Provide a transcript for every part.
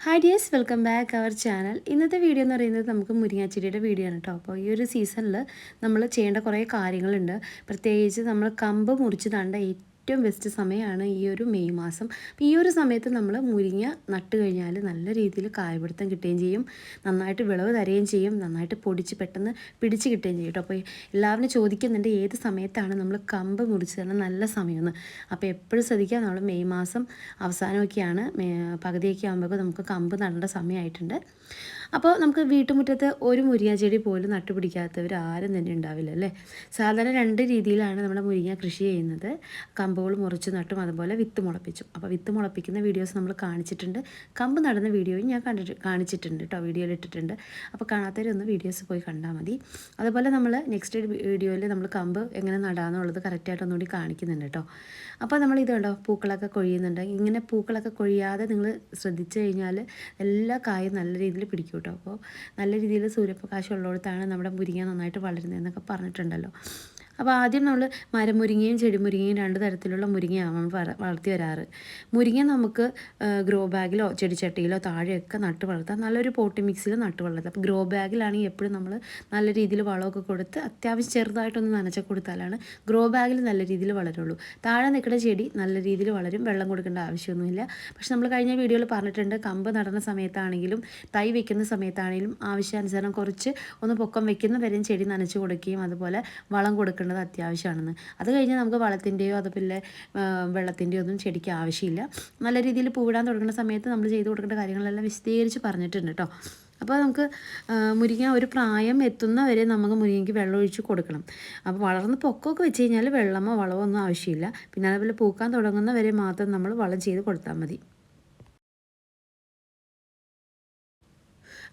Hi dears welcome back our channel ഇന്നത്തെ video എന്ന് പറയുന്നത് നമുക്ക് മുരിങ്ങാച്ചെടിയുടെ വീഡിയോ ആണ് കേട്ടോ അപ്പോൾ ഈ ഒരു സീസണിൽ നമ്മൾ ചെയ്യേണ്ട കുറേ കാര്യങ്ങളുണ്ട്. പ്രത്യേകിച്ച് നമ്മൾ കമ്പ് മുറിച്ച് തണ്ട ഏറ്റവും ബെസ്റ്റ് സമയമാണ് ഈ ഒരു മെയ് മാസം. അപ്പോൾ ഈ ഒരു സമയത്ത് നമ്മൾ മുരിങ്ങ നട്ട് കഴിഞ്ഞാൽ നല്ല രീതിയിൽ കായപിടുത്തം കിട്ടുകയും ചെയ്യും. നന്നായിട്ട് വിളവ് തരുകയും ചെയ്യും. നന്നായിട്ട് പൊടിച്ച് പെട്ടെന്ന് പിടിച്ച് കിട്ടുകയും ചെയ്യും കേട്ടോ അപ്പോൾ എല്ലാവരും ചോദിക്കുന്നുണ്ട് ഏത് സമയത്താണ് നമ്മൾ കമ്പ് മുറിച്ച് തരുന്ന നല്ല സമയമെന്ന്. അപ്പോൾ എപ്പോഴും ശ്രദ്ധിക്കുക നമ്മൾ മെയ് മാസം അവസാനമൊക്കെയാണ് പകുതിയൊക്കെ ആകുമ്പോൾ നമുക്ക് കമ്പ് നടേണ്ട സമയമായിട്ടുണ്ട്. അപ്പോൾ നമുക്ക് വീട്ടുമുറ്റത്ത് ഒരു മുരിങ്ങ ചെടി പോലും നട്ടുപിടിക്കാത്തവർ ആരും തന്നെ ഉണ്ടാവില്ല അല്ലേ? സാധാരണ രണ്ട് രീതിയിലാണ് നമ്മുടെ മുരിങ്ങ കൃഷി ചെയ്യുന്നത്. കമ്പുകൾ മുറിച്ച് നട്ടും അതുപോലെ വിത്ത് മുളപ്പിച്ചും. അപ്പോൾ വിത്ത് മുളപ്പിക്കുന്ന വീഡിയോസ് നമ്മൾ കാണിച്ചിട്ടുണ്ട്. കമ്പ് നടന്ന വീഡിയോയും ഞാൻ കണ്ടിട്ട് കാണിച്ചിട്ടുണ്ട് കേട്ടോ വീഡിയോയിൽ ഇട്ടിട്ടുണ്ട്. അപ്പോൾ കാണാത്തവരൊന്ന് വീഡിയോസ് പോയി കണ്ടാൽ മതി. അതുപോലെ നമ്മൾ നെക്സ്റ്റ് വീഡിയോയിൽ നമ്മൾ കമ്പ് എങ്ങനെ നടാമെന്നുള്ളത് കറക്റ്റായിട്ട് ഒന്നുകൂടി കാണിക്കുന്നുണ്ട് കേട്ടോ. അപ്പോൾ നമ്മൾ ഇത് കണ്ടോ പൂക്കളൊക്കെ കൊഴിയുന്നുണ്ട്. ഇങ്ങനെ പൂക്കളൊക്കെ കൊഴിയാതെ നിങ്ങൾ ശ്രദ്ധിച്ചു കഴിഞ്ഞാൽ എല്ലാ കായും നല്ല രീതിയിൽ പിടിക്കും കേട്ടോ അപ്പോൾ നല്ല രീതിയിൽ സൂര്യപ്രകാശം ഉള്ളിടത്താണ് നമ്മുടെ മുരിങ്ങ നന്നായിട്ട് വളരുന്നത് എന്നൊക്കെ പറഞ്ഞിട്ടുണ്ടല്ലോ. അപ്പോൾ ആദ്യം നമ്മൾ മരമുരിങ്ങയും ചെടിമുരിങ്ങയും രണ്ട് തരത്തിലുള്ള മുരിങ്ങയാണ് നമ്മൾ വളർത്തി വരാറ്. മുരിങ്ങ നമുക്ക് ഗ്രോ ബാഗിലോ ചെടിച്ചട്ടിയിലോ താഴെയൊക്കെ നട്ട് വളർത്താം. നല്ലൊരു പോട്ടി മിക്സിൽ നട്ട് വളർത്താം. അപ്പോൾ ഗ്രോ ബാഗിലാണെങ്കിൽ എപ്പോഴും നമ്മൾ നല്ല രീതിയിൽ വളമൊക്കെ കൊടുത്ത് അത്യാവശ്യം ചെറുതായിട്ടൊന്ന് നനച്ച കൊടുത്താലാണ് ഗ്രോ ബാഗിൽ നല്ല രീതിയിൽ വളരുള്ളൂ. താഴെ നിൽക്കുന്ന ചെടി നല്ല രീതിയിൽ വളരും. വെള്ളം കൊടുക്കേണ്ട ആവശ്യമൊന്നുമില്ല. പക്ഷെ നമ്മൾ കഴിഞ്ഞ വീഡിയോയിൽ പറഞ്ഞിട്ടുണ്ട് കമ്പ് നടന്ന സമയത്താണെങ്കിലും തൈ വെക്കുന്ന സമയത്താണെങ്കിലും ആവശ്യാനുസരണം കുറച്ച് ഒന്ന് പൊക്കം വെക്കുന്ന വരെയും ചെടി നനച്ച് കൊടുക്കുകയും അതുപോലെ വളം കൊടുക്കണം. കൊടുക്കേണ്ടത് അത്യാവശ്യമാണെന്ന്. അത് കഴിഞ്ഞാൽ നമുക്ക് വളത്തിന്റെയോ അത് പിന്നെ വെള്ളത്തിന്റെയോ ഒന്നും ചെടിക്ക് ആവശ്യമില്ല. നല്ല രീതിയിൽ പൂവിടാൻ തുടങ്ങുന്ന സമയത്ത് നമ്മൾ ചെയ്ത് കൊടുക്കേണ്ട കാര്യങ്ങളെല്ലാം വിശദീകരിച്ച് പറഞ്ഞിട്ടുണ്ട് കേട്ടോ അപ്പോൾ നമുക്ക് മുരിങ്ങ ഒരു പ്രായം എത്തുന്ന വരെ നമുക്ക് മുരിങ്ങയ്ക്ക് വെള്ളം ഒഴിച്ച് കൊടുക്കണം. അപ്പോൾ വളർന്ന് പൊക്കമൊക്കെ വെച്ച് കഴിഞ്ഞാൽ വെള്ളമോ വളമോ ഒന്നും ആവശ്യമില്ല. പിന്നെ അതുപോലെ പൂക്കാൻ തുടങ്ങുന്ന വരെ മാത്രം നമ്മൾ വളം ചെയ്ത് കൊടുത്താൽ മതി.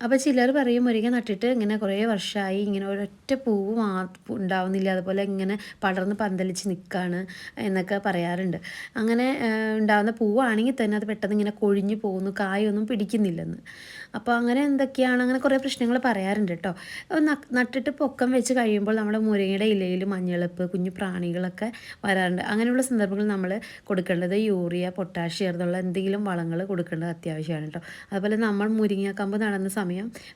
അപ്പോൾ ചിലർ പറയും മുരിങ്ങ നട്ടിട്ട് ഇങ്ങനെ കുറേ വർഷമായി ഇങ്ങനെ ഒരൊറ്റ പൂവ് മാ ഉണ്ടാവുന്നില്ല. അതുപോലെ ഇങ്ങനെ പടർന്ന് പന്തലിച്ച് നിൽക്കുകയാണ് എന്നൊക്കെ പറയാറുണ്ട്. അങ്ങനെ ഉണ്ടാകുന്ന പൂവാണെങ്കിൽ തന്നെ അത് പെട്ടെന്ന് ഇങ്ങനെ കൊഴിഞ്ഞു പോകുന്നു കായൊന്നും പിടിക്കുന്നില്ലെന്ന്. അപ്പോൾ അങ്ങനെ എന്തൊക്കെയാണ് അങ്ങനെ കുറേ പ്രശ്നങ്ങൾ പറയാറുണ്ട് കേട്ടോ നട്ടിട്ട് പൊക്കം വെച്ച് കഴിയുമ്പോൾ നമ്മുടെ മുരിങ്ങയുടെ ഇലയിൽ മഞ്ഞളപ്പ് കുഞ്ഞു പ്രാണികളൊക്കെ വരാറുണ്ട്. അങ്ങനെയുള്ള സന്ദർഭങ്ങളിൽ നമ്മൾ കൊടുക്കേണ്ടത് യൂറിയ പൊട്ടാഷ്യം എന്നുള്ള എന്തെങ്കിലും വളങ്ങൾ കൊടുക്കേണ്ടത് അത്യാവശ്യമാണ് കേട്ടോ അതുപോലെ നമ്മൾ മുരിങ്ങാക്കമ്പ് നടന്ന സമയം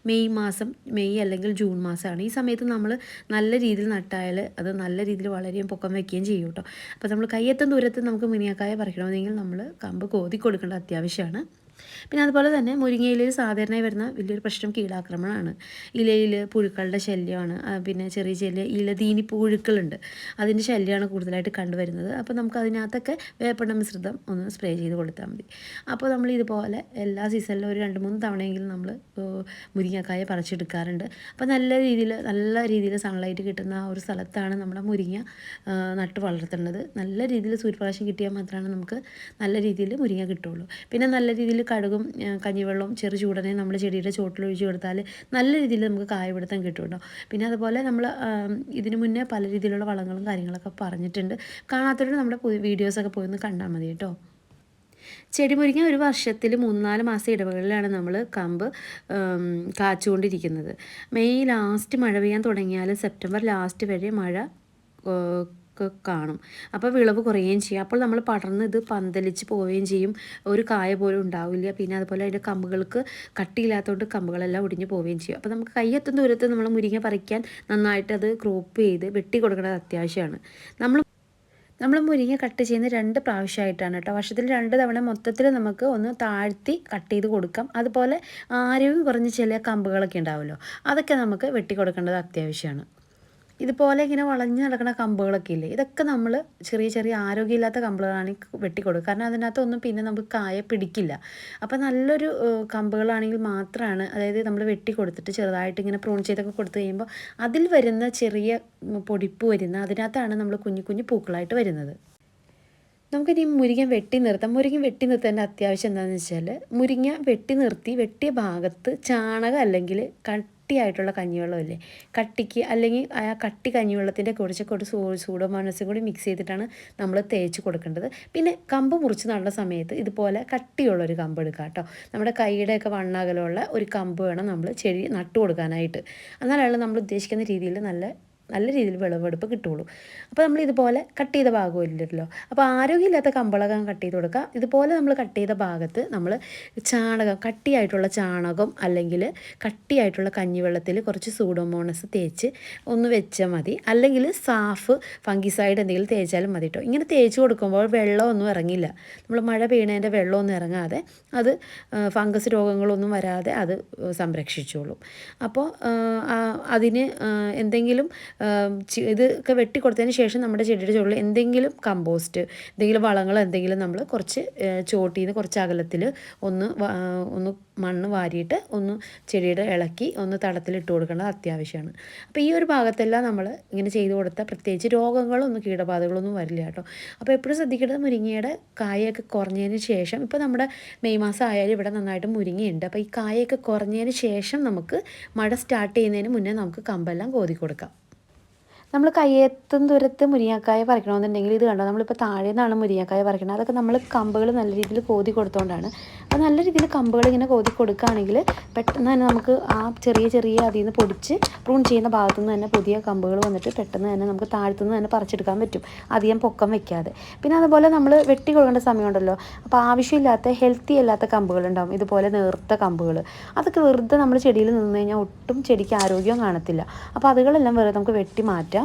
മെയ് മാസം മെയ് അല്ലെങ്കിൽ ജൂൺ മാസമാണ്. ഈ സമയത്ത് നമ്മൾ നല്ല രീതിയിൽ നട്ടായാൽ അത് നല്ല രീതിയിൽ വളരെയും പൊക്കം വയ്ക്കുകയും ചെയ്യും കേട്ടോ. അപ്പോൾ നമ്മൾ കയ്യെത്തും ദൂരത്ത് നമുക്ക് മിനിയാക്കായ പറിക്കണമെങ്കിൽ നമ്മൾ കമ്പ് കോതി കൊടുക്കേണ്ടത് അത്യാവശ്യമാണ്. പിന്നെ അതുപോലെ തന്നെ മുരിങ്ങയിലയിൽ സാധാരണയായി വരുന്ന വലിയൊരു പ്രശ്നം കീടാക്രമണമാണ്. ഇലയിൽ പുഴുക്കളുടെ ശല്യമാണ്. പിന്നെ ചെറിയ ചെറിയ ഇലതീനി പുഴുക്കളുണ്ട്. അതിന്റെ ശല്യമാണ് കൂടുതലായിട്ട് കണ്ടുവരുന്നത്. അപ്പോൾ നമുക്ക് അതിനകത്തൊക്കെ വേപ്പെണ്ണ മിശ്രിതം ഒന്ന് സ്പ്രേ ചെയ്ത് കൊടുത്താൽ മതി. അപ്പോൾ നമ്മൾ ഇതുപോലെ എല്ലാ സീസണിലും ഒരു രണ്ട് മൂന്ന് തവണയെങ്കിലും നമ്മൾ മുരിങ്ങക്കായ പറിച്ചെടുക്കാറുണ്ട്. അപ്പോൾ നല്ല രീതിയിൽ നല്ല രീതിയിൽ സൺലൈറ്റ് കിട്ടുന്ന ആ ഒരു സ്ഥലത്താണ് നമ്മുടെ മുരിങ്ങ നട്ട് വളർത്തേണ്ടത്. നല്ല രീതിയിൽ സൂര്യപ്രകാശം കിട്ടിയാൽ മാത്രമാണ് നമുക്ക് നല്ല രീതിയിൽ മുരിങ്ങ കിട്ടുള്ളൂ പിന്നെ നല്ല രീതിയിൽ കടുകും കഞ്ഞിവെള്ളവും ചെറു ചൂടനെ നമ്മൾ ചെടിയുടെ ചോട്ടിൽ ഒഴിച്ചു കൊടുത്താൽ നല്ല രീതിയിൽ നമുക്ക് കായപിടുത്തം കിട്ടും കേട്ടോ പിന്നെ അതുപോലെ നമ്മൾ ഇതിനു മുന്നേ പല രീതിയിലുള്ള വളങ്ങളും കാര്യങ്ങളൊക്കെ പറഞ്ഞിട്ടുണ്ട്. കാണാത്തവരോട് നമ്മുടെ വീഡിയോസൊക്കെ പോയി ഒന്ന് കണ്ടാൽ മതി കേട്ടോ. ചെടി മുരിങ്ങ ഒരു വർഷത്തിൽ മൂന്ന് നാല് മാസം ഇടവേളയിലാണ് നമ്മൾ കമ്പ് കാച്ചുകൊണ്ടിരിക്കുന്നത്. മെയ് ലാസ്റ്റ് മഴ പെയ്യാൻ തുടങ്ങിയാൽ സെപ്റ്റംബർ ലാസ്റ്റ് വരെ മഴ ഒക്കെ കാണും. അപ്പോൾ വിളവ് കുറയുകയും ചെയ്യും. അപ്പോൾ നമ്മൾ പടർന്ന് ഇത് പന്തലിച്ച് പോവുകയും ചെയ്യും. ഒരു കായ പോലും ഉണ്ടാവില്ല. പിന്നെ അതുപോലെ അതിന്റെ കമ്പുകൾക്ക് കട്ടിയില്ലാത്തതുകൊണ്ട് കമ്പുകളെല്ലാം ഒടിഞ്ഞു പോവുകയും ചെയ്യും. അപ്പോൾ നമുക്ക് കയ്യെത്തും ദൂരത്ത് നമ്മൾ മുരിങ്ങ പറിക്കാൻ നന്നായിട്ട് അത് ക്രോപ്പ് ചെയ്ത് വെട്ടി കൊടുക്കേണ്ടത് അത്യാവശ്യമാണ്. നമ്മൾ നമ്മൾ മുരിങ്ങ കട്ട് ചെയ്യുന്ന രണ്ട് പ്രാവശ്യമായിട്ടാണ് കേട്ടോ. വർഷത്തിൽ രണ്ട് തവണ മൊത്തത്തിൽ നമുക്ക് ഒന്ന് താഴ്ത്തി കട്ട് ചെയ്ത് കൊടുക്കാം. അതുപോലെ ആരോഗ്യം കുറഞ്ഞ് ചില കമ്പുകളൊക്കെ ഉണ്ടാവുമല്ലോ. അതൊക്കെ നമുക്ക് വെട്ടി കൊടുക്കേണ്ടത് അത്യാവശ്യമാണ്. ഇതുപോലെ ഇങ്ങനെ വളഞ്ഞു നടക്കുന്ന കമ്പുകളൊക്കെ ഇല്ലേ? ഇതൊക്കെ നമ്മൾ ചെറിയ ചെറിയ ആരോഗ്യമില്ലാത്ത കമ്പുകളാണ് വെട്ടിക്കൊടുക്കുക കാരണം അതിനകത്തൊന്നും പിന്നെ നമുക്ക് കായ പിടിക്കില്ല. അപ്പോൾ നല്ലൊരു കമ്പുകളാണെങ്കിൽ മാത്രമാണ് അതായത് നമ്മൾ വെട്ടി കൊടുത്തിട്ട് ചെറുതായിട്ട് ഇങ്ങനെ പ്രൂൺ ചെയ്തൊക്കെ കൊടുത്തു കഴിയുമ്പോൾ അതിൽ വരുന്ന ചെറിയ പൊടിപ്പ് വരുന്ന അതിനകത്താണ് നമ്മൾ കുഞ്ഞു കുഞ്ഞു പൂക്കളായിട്ട് വരുന്നത്. നമുക്കിനി മുരിങ്ങ വെട്ടി നിർത്താം. മുരിങ്ങ വെട്ടി നിർത്തേണ്ട അത്യാവശ്യം എന്താണെന്ന് വെച്ചാൽ മുരിങ്ങ വെട്ടി നിർത്തി വെട്ടിയ ഭാഗത്ത് ചാണകം അല്ലെങ്കിൽ കട്ടിയായിട്ടുള്ള കഞ്ഞിവെള്ളമില്ലേ കട്ടിക്ക് അല്ലെങ്കിൽ ആ കട്ടി കഞ്ഞിവെള്ളത്തിന്റെ കുറച്ച് കുറച്ച് സൂഡോമോണസും കൂടി മിക്സ് ചെയ്തിട്ടാണ് നമ്മൾ തേച്ച് കൊടുക്കേണ്ടത്. പിന്നെ കമ്പ് മുറിച്ച് നടുന്ന സമയത്ത് ഇതുപോലെ കട്ടിയുള്ള ഒരു കമ്പ് എടുക്കുക കേട്ടോ. നമ്മുടെ കൈയുടെയൊക്കെ വണ്ണാകലുള്ള ഒരു കമ്പ് വേണം നമ്മൾ ചെടി നട്ടു കൊടുക്കാനായിട്ട്. എന്നാലാണ് നമ്മൾ ഉദ്ദേശിക്കുന്ന രീതിയിൽ നല്ല നല്ല രീതിയിൽ വിളവെടുപ്പ് കിട്ടുള്ളൂ. അപ്പോൾ നമ്മൾ ഇതുപോലെ കട്ട് ചെയ്ത ഭാഗമില്ലല്ലോ അപ്പോൾ ആരോഗ്യമില്ലാത്ത കമ്പളകം കട്ട് ചെയ്ത് കൊടുക്കുക. ഇതുപോലെ നമ്മൾ കട്ട് ചെയ്ത ഭാഗത്ത് നമ്മൾ ചാണകം കട്ടിയായിട്ടുള്ള ചാണകം അല്ലെങ്കിൽ കട്ടിയായിട്ടുള്ള കഞ്ഞിവെള്ളത്തിൽ കുറച്ച് സൂഡോമോണസ് തേച്ച് ഒന്ന് വെച്ചാൽ മതി. അല്ലെങ്കിൽ സാഫ് ഫംഗിസൈഡ് എന്തെങ്കിലും തേച്ചാലും മതി കേട്ടോ ഇങ്ങനെ തേച്ച് കൊടുക്കുമ്പോൾ വെള്ളമൊന്നും ഇറങ്ങില്ല. നമ്മൾ മഴ പെയ്യണതിന്റെ വെള്ളമൊന്നും ഇറങ്ങാതെ അത് ഫംഗസ് രോഗങ്ങളൊന്നും വരാതെ അത് സംരക്ഷിച്ചോളും. അപ്പോൾ അതിന് എന്തെങ്കിലും ഇതൊക്കെ വെട്ടിക്കൊടുത്തതിന് ശേഷം നമ്മുടെ ചെടിയുടെ ചുവട്ടിൽ എന്തെങ്കിലും കമ്പോസ്റ്റ് എന്തെങ്കിലും വളങ്ങൾ എന്തെങ്കിലും നമ്മൾ കുറച്ച് ചോട്ടിൽ നിന്ന് കുറച്ച് അകലത്തിൽ ഒന്ന് ഒന്ന് മണ്ണ് വാരിയിട്ട് ഒന്ന് ചെടിയുടെ ഇളക്കി ഒന്ന് തടത്തിലിട്ട് കൊടുക്കേണ്ടത് അത്യാവശ്യമാണ്. അപ്പോൾ ഈ ഒരു ഭാഗത്തെല്ലാം നമ്മൾ ഇങ്ങനെ ചെയ്ത് കൊടുത്താൽ പ്രത്യേകിച്ച് രോഗങ്ങളൊന്നും കീടബാധകളൊന്നും വരില്ല കേട്ടോ. അപ്പോൾ എപ്പോഴും ശ്രദ്ധിക്കേണ്ടത് മുരിങ്ങയുടെ കായൊക്കെ കുറഞ്ഞതിന് ശേഷം ഇപ്പോൾ നമ്മുടെ മെയ് മാസം ആയാലും ഇവിടെ നന്നായിട്ട് മുരിങ്ങയുണ്ട്. അപ്പോൾ ഈ കായൊക്കെ കുറഞ്ഞതിന് ശേഷം നമുക്ക് മഴ സ്റ്റാർട്ട് ചെയ്യുന്നതിന് മുന്നേ നമുക്ക് കമ്പെല്ലാം കോതി കൊടുക്കാം. നമ്മൾ കയ്യെത്തും ദൂരത്ത് മുരിങ്ങക്കായ പറിക്കണമെന്നുണ്ടെങ്കിൽ ഇത് കണ്ടോ? നമ്മളിപ്പോൾ താഴെ നിന്നാണ് മുരിങ്ങക്കായ പറിക്കുന്നത് അതൊക്കെ നമ്മൾ കമ്പുകൾ നല്ല രീതിയിൽ കോതി കൊടുത്തോണ്ടാണ്. അപ്പോൾ നല്ല രീതിയിൽ കമ്പുകൾ ഇങ്ങനെ കോതി കൊടുക്കുകയാണെങ്കിൽ പെട്ടെന്ന് തന്നെ നമുക്ക് ആ ചെറിയ ചെറിയ അതിൽ നിന്ന് പൊടിച്ച് പ്രൂൺ ചെയ്യുന്ന ഭാഗത്തു നിന്ന് തന്നെ പുതിയ കമ്പുകൾ വന്നിട്ട് പെട്ടെന്ന് തന്നെ നമുക്ക് താഴത്തുനിന്ന് തന്നെ പറിച്ചെടുക്കാൻ പറ്റും. അധികം പൊക്കം വെക്കാതെ. പിന്നെ അതുപോലെ നമ്മൾ വെട്ടി കൊടുക്കേണ്ട സമയമുണ്ടല്ലോ? അപ്പോൾ ആവശ്യമില്ലാത്ത ഹെൽത്തി അല്ലാത്ത കമ്പുകളുണ്ടാവും ഇതുപോലെ നേർത്ത കമ്പുകൾ അതൊക്കെ വെറുതെ നമ്മൾ ചെടിയിൽ നിന്ന് കഴിഞ്ഞാൽ ഒട്ടും ചെടിക്ക് ആരോഗ്യം കാണത്തില്ല. അപ്പോൾ അതുകളെല്ലാം വെറുതെ നമുക്ക് വെട്ടി മാറ്റാം.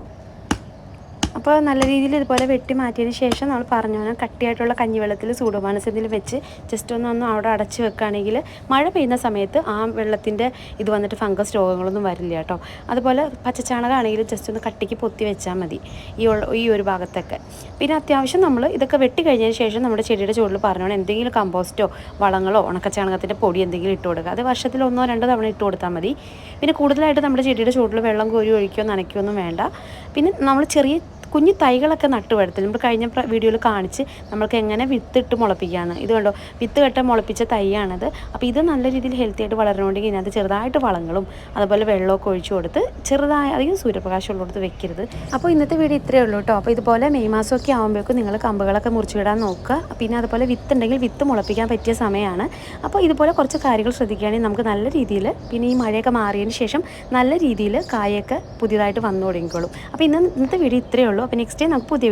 അപ്പോൾ നല്ല രീതിയിൽ ഇതുപോലെ വെട്ടി മാറ്റിയതിന് ശേഷം നമ്മൾ പറഞ്ഞു പോലെ കട്ടിയായിട്ടുള്ള കഞ്ഞിവെള്ളത്തിൽ സൂഡോമാനസ് എന്തെങ്കിലും വെച്ച് ജസ്റ്റ് ഒന്ന് ഒന്ന് അവിടെ അടച്ച് വെക്കുകയാണെങ്കിൽ മഴ പെയ്യുന്ന സമയത്ത് ആ വെള്ളത്തിന്റെ ഇത് വന്നിട്ട് ഫംഗസ് രോഗങ്ങളൊന്നും വരില്ല കേട്ടോ. അതുപോലെ പച്ചച്ചാണകമാണെങ്കിലും ജസ്റ്റ് ഒന്ന് കട്ടിക്ക് പൊത്തി വെച്ചാൽ മതി ഈ ഈ ഒരു ഭാഗത്തൊക്കെ. പിന്നെ അത്യാവശ്യം നമ്മൾ ഇതൊക്കെ വെട്ടി കഴിഞ്ഞതിന് ശേഷം നമ്മുടെ ചെടിയുടെ ചുവട്ടിൽ പറഞ്ഞോണം എന്തെങ്കിലും കമ്പോസ്റ്റോ വളങ്ങളോ ഉണക്കച്ചാണകത്തിന്റെ പൊടി എന്തെങ്കിലും ഇട്ട് കൊടുക്കുക. അത് വർഷത്തിൽ ഒന്നോ രണ്ടോ തവണ ഇട്ട് കൊടുത്താൽ മതി. പിന്നെ കൂടുതലായിട്ട് നമ്മുടെ ചെടിയുടെ ചുവട്ടിൽ വെള്ളം കോരി ഒഴിക്കുകയോ നനയ്ക്കുകയോ ഒന്നും വേണ്ട. പിന്നെ നമ്മൾ ചെറിയ കുഞ്ഞു തൈകളൊക്കെ നട്ട് വളർത്തി നമ്മൾ കഴിഞ്ഞ വീഡിയോയിൽ കാണിച്ച് നമ്മൾക്ക് എങ്ങനെ വിത്തിട്ട് മുളപ്പിക്കാമെന്ന് ഇത് കണ്ടോ? വിത്ത് കെട്ട മുളപ്പിച്ച തൈയാണത്. അപ്പോൾ ഇത് നല്ല രീതിയിൽ ഹെൽത്തി ആയിട്ട് വളരണമെങ്കിൽ ഇതിനകത്ത് ചെറുതായിട്ട് വളങ്ങളും അതുപോലെ വെള്ളമൊക്കെ ഒഴിച്ചു കൊടുത്ത് ചെറുതായ അധികം സൂര്യപ്രകാശം ഉള്ളിടത്ത് വെക്കരുത്. അപ്പോൾ ഇന്നത്തെ വീഡിയോ ഇത്രയേ ഉള്ളൂ കേട്ടോ. അപ്പോൾ ഇതുപോലെ മെയ് മാസമൊക്കെ ആകുമ്പോഴേക്കും നിങ്ങൾ കമ്പുകളൊക്കെ മുറിച്ചു വിടാൻ നോക്കുക. പിന്നെ അതുപോലെ വിത്ത് ഉണ്ടെങ്കിൽ വിത്ത് മുളപ്പിക്കാൻ പറ്റിയ സമയമാണ്. അപ്പോൾ ഇതുപോലെ കുറച്ച് കാര്യങ്ങൾ ശ്രദ്ധിക്കുകയാണെങ്കിൽ നമുക്ക് നല്ല രീതിയിൽ പിന്നെ ഈ മഴയൊക്കെ മാറിയതിന് ശേഷം നല്ല രീതിയിൽ കായൊക്കെ പുതിയതായിട്ട് വന്നു തുടങ്ങിക്കോളും അപ്പോൾ ഇന്ന് ഇന്നത്തെ വീഡിയോ ഇത്രയേ ഉള്ളൂ. അപ്പോൾ നെക്സ്റ്റ് ഡേ നമുക്ക് പുതിയ